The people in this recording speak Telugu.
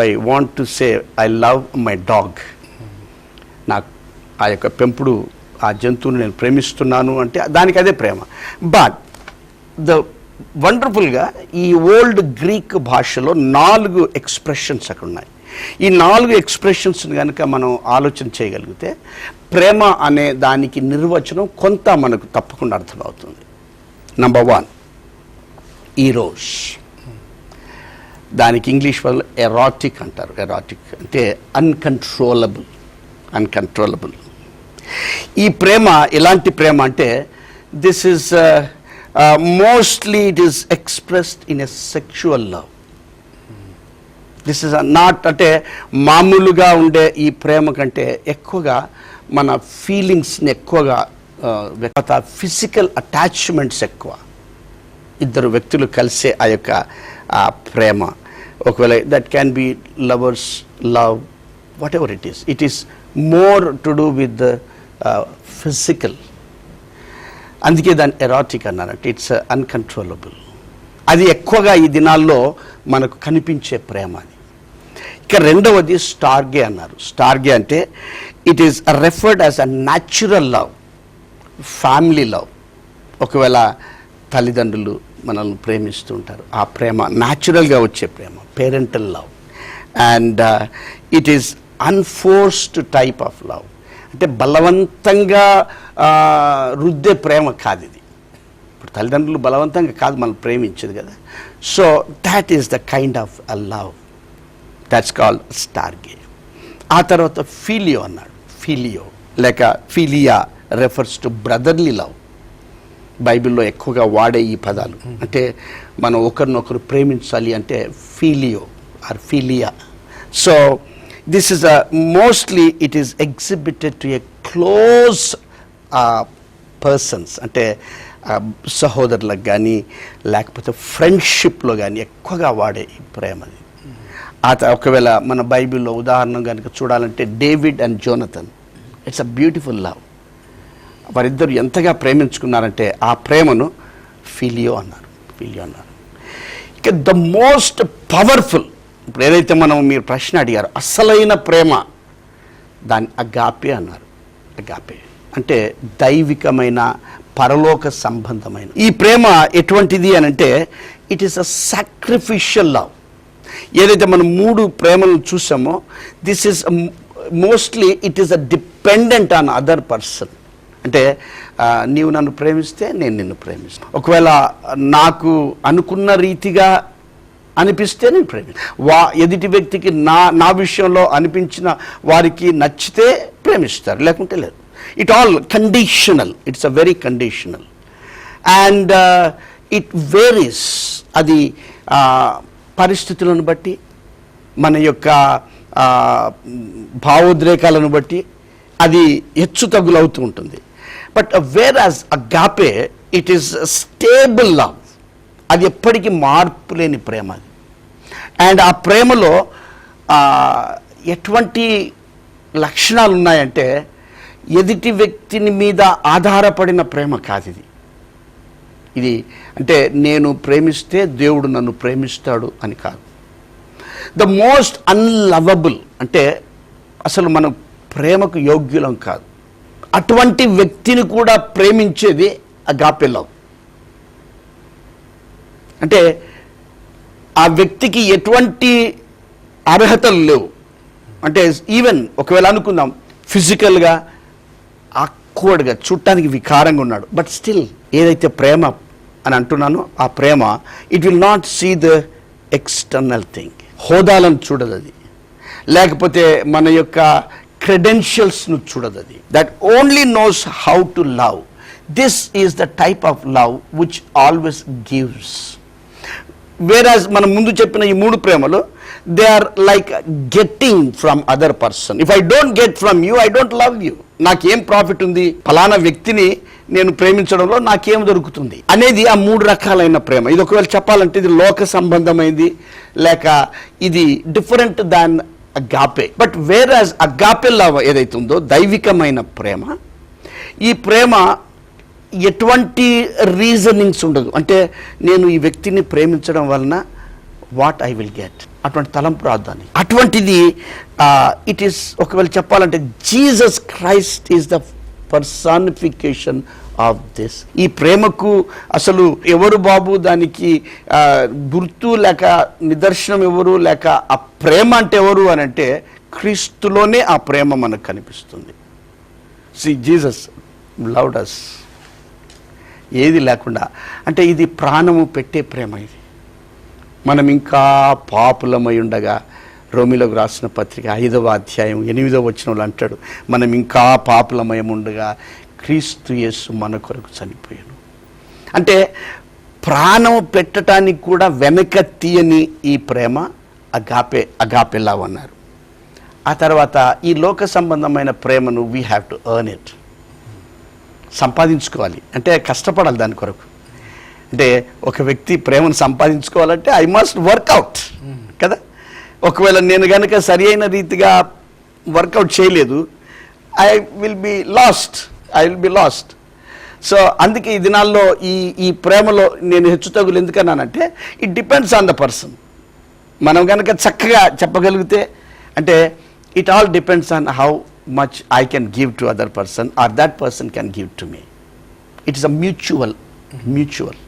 I want to say I love my dog నాకు ఆ యొక్క పెంపుడు ఆ జంతువుని నేను ప్రేమిస్తున్నాను అంటే దానికి అదే ప్రేమ. బట్ ద వండర్ఫుల్గా ఈ ఓల్డ్ గ్రీక్ భాషలో నాలుగు ఎక్స్ప్రెషన్స్ అక్కడ ఉన్నాయి. ఈ నాలుగు ఎక్స్ప్రెషన్స్ కనుక మనం ఆలోచన చేయగలిగితే ప్రేమ అనే దానికి నిర్వచనం కొంత మనకు తప్పకుండా అర్థమవుతుంది. నంబర్ వన్ ఈరోజ్. దానికి ఇంగ్లీష్ వాళ్ళు ఎరాటిక్ అంటారు. ఎరాటిక్ అంటే అన్కంట్రోలబుల్ అన్కంట్రోలబుల్ ఈ ప్రేమ ఎలాంటి ప్రేమ అంటే this is mostly it is expressed in a sexual love this is not అంటే మామూలుగా ఉండే ఈ ప్రేమ కంటే ఎక్కువగా మన ఫీలింగ్స్ని ఎక్కువగా uh, ఫిజికల్ అటాచ్మెంట్స్ ఎక్కువ. ఇద్దరు వ్యక్తులు కలిసే ఆ యొక్క ప్రేమ. ఒకవేళ that can be lovers love whatever it is it is more to do with the physical అందుకే దాన్ని ఎరాటిక్ అన్నారంటే. ఇట్స్ అన్కంట్రోలబుల్ అది ఎక్కువగా ఈ దినాల్లో మనకు కనిపించే ప్రేమ అది. ఇక రెండవది స్టార్గే అన్నారు. స్టార్గే అంటే it is referred as a natural love family love ఒకవేళ తల్లిదండ్రులు మనల్ని ప్రేమిస్తూ ఉంటారు ఆ ప్రేమ న్యాచురల్గా వచ్చే ప్రేమ parental love and it is unforced type of love అంటే బలవంతంగా రుద్దే ప్రేమ కాదు ఇది. ఇప్పుడు తల్లిదండ్రులు బలవంతంగా కాదు మనం ప్రేమించదు కదా. So that is the kind of a love that's called storge ఆ తర్వాత ఫీలియో అన్నాడు. ఫీలియో లేక philia refers to brotherly love బైబిల్లో ఎక్కువగా వాడే ఈ పదాలు. అంటే మనం ఒకరినొకరు ప్రేమించాలి అంటే phileo or philia. So this is a mostly it is exhibited to a close persons అంటే uh, సహోదరులకు కానీ లేకపోతే ఫ్రెండ్షిప్లో కానీ ఎక్కువగా వాడే ఈ ప్రేమది ఆ ఒకవేళ మన బైబిల్లో ఉదాహరణ కనుక చూడాలంటే David and Jonathan. It's a beautiful love వారిద్దరు ఎంతగా ప్రేమించుకున్నారంటే ఆ ప్రేమను ఫిలియో అన్నారు ఫిలియో అన్నారు. ఇక ద మోస్ట్ పవర్ఫుల్ ఇప్పుడు ఏదైతే మనం మీరు ప్రశ్న అడిగారు అసలైన ప్రేమ దాన్ని అగాపే అన్నారు అగాపే. అంటే దైవికమైన పరలోక సంబంధమైన. ఈ ప్రేమ ఎటువంటిది అని అంటే it is a sacrificial love ఏదైతే మనం మూడు ప్రేమలను చూసామో this is mostly it is a dependent on other person అంటే నీవు నన్ను ప్రేమిస్తే నేను నిన్ను ప్రేమిస్తాను ఒకవేళ నాకు అనుకున్న రీతిగా అనిపిస్తే నేను ప్రేమి వా ఎదుటి వ్యక్తికి నా నా విషయంలో అనిపించిన వారికి నచ్చితే ప్రేమిస్తారు లేకుంటే లేదు. It all conditional it's a very conditional and it varies అది పరిస్థితులను బట్టి మన యొక్క భావోద్రేకాలను బట్టి అది హెచ్చు తగ్గులు అవుతూ ఉంటుంది. But where agape it is stable love అది ఎప్పటికీ మార్పు లేని ప్రేమ అది. అండ్ ఆ ప్రేమలో ఎటువంటి లక్షణాలు ఉన్నాయంటే ఎదుటి వ్యక్తిని మీద ఆధారపడిన ప్రేమ కాదు ఇది. ఇది అంటే నేను ప్రేమిస్తే దేవుడు నన్ను ప్రేమిస్తాడు అని కాదు. ద మోస్ట్ అన్లవబుల్ అంటే అసలు మనం ప్రేమకు యోగ్యులం కాదు. అటువంటి వ్యక్తిని కూడా ప్రేమించేది అగాపె లవ్. అంటే ఆ వ్యక్తికి ఎటువంటి అర్హతలు లేవు. అంటే ఈవెన్ ఒకవేళ అనుకుందాం ఫిజికల్గా ఆక్వర్డ్గా చూడటానికి వికారంగా ఉన్నాడు. బట్ స్టిల్ ఏదైతే ప్రేమ అని అంటున్నానో ఆ ప్రేమ it will not see the external thing. హోదాలను చూడదు అది. లేకపోతే మన యొక్క క్రెడెన్షియల్స్ను చూడదు అది that only knows how to love this is the type of love which always gives whereas మనం ముందు చెప్పిన ఈ మూడు ప్రేమలు they are like getting from other person if I don't get from you I don't love you నాకేం ప్రాఫిట్ ఉంది? ఫలానా వ్యక్తిని నేను ప్రేమించడంలో నాకేం దొరుకుతుంది? అనేది ఆ మూడు రకాలైన ప్రేమ. ఇది ఒకవేళ చెప్పాలంటే ఇది లోక సంబంధమైంది లేక ఇది different than agape. But whereas agape love ఏదైతే ఉందో దైవికమైన ప్రేమ ఈ ప్రేమ ఎటువంటి రీజనింగ్స్ ఉండదు. అంటే నేను ఈ వ్యక్తిని ప్రేమించడం వలన వాట్ ఐ విల్ గెట్ అటువంటి తలంపు రాద్దాన్ని అటువంటిది ఇట్ ఈస్ ఒకవేళ చెప్పాలంటే Jesus Christ is the personification of this ఈ ప్రేమకు అసలు ఎవరు బాబు దానికి గుర్తు లేక నిదర్శనం ఎవరు లేక ఆ ప్రేమ అంటే ఎవరు అని అంటే క్రీస్తులోనే ఆ ప్రేమ మనకు కనిపిస్తుంది. సి జీసస్ లవ్డ్ అస్ ఏది లేకుండా. అంటే ఇది ప్రాణము పెట్టే ప్రేమ ఇది. మనం ఇంకా పాపులమై ఉండగా రోమిలోకి రాసిన పత్రిక ఐదవ అధ్యాయం ఎనిమిదవ వచనంలో అంటాడు మనం ఇంకా పాపులమయం ఉండగా క్రీస్తు యేసు మన కొరకు చనిపోయాను అంటే ప్రాణం పెట్టడానికి కూడా వెనక తీయని ఈ ప్రేమ అగాపే అగాపే లవ్ అన్నారు. ఆ తర్వాత ఈ లోక సంబంధమైన ప్రేమను we have to earn it సంపాదించుకోవాలి. అంటే కష్టపడాలి దాని కొరకు. అంటే ఒక వ్యక్తి ప్రేమను సంపాదించుకోవాలంటే ఐ మస్ట్ వర్కౌట్ కదా? ఒకవేళ నేను కనుక సరి అయిన రీతిగా వర్కౌట్ చేయలేదు I will be lost I will be lost so అందుకే ఈ దినాల్లో ఈ ఈ ప్రేమలో నేను హెచ్చు తగులు ఎందుకన్నానంటే it depends on the person మనం కనుక చక్కగా చెప్పగలిగితే అంటే it all depends on how much I can give to other person or that person can give to me it is a mutual mutual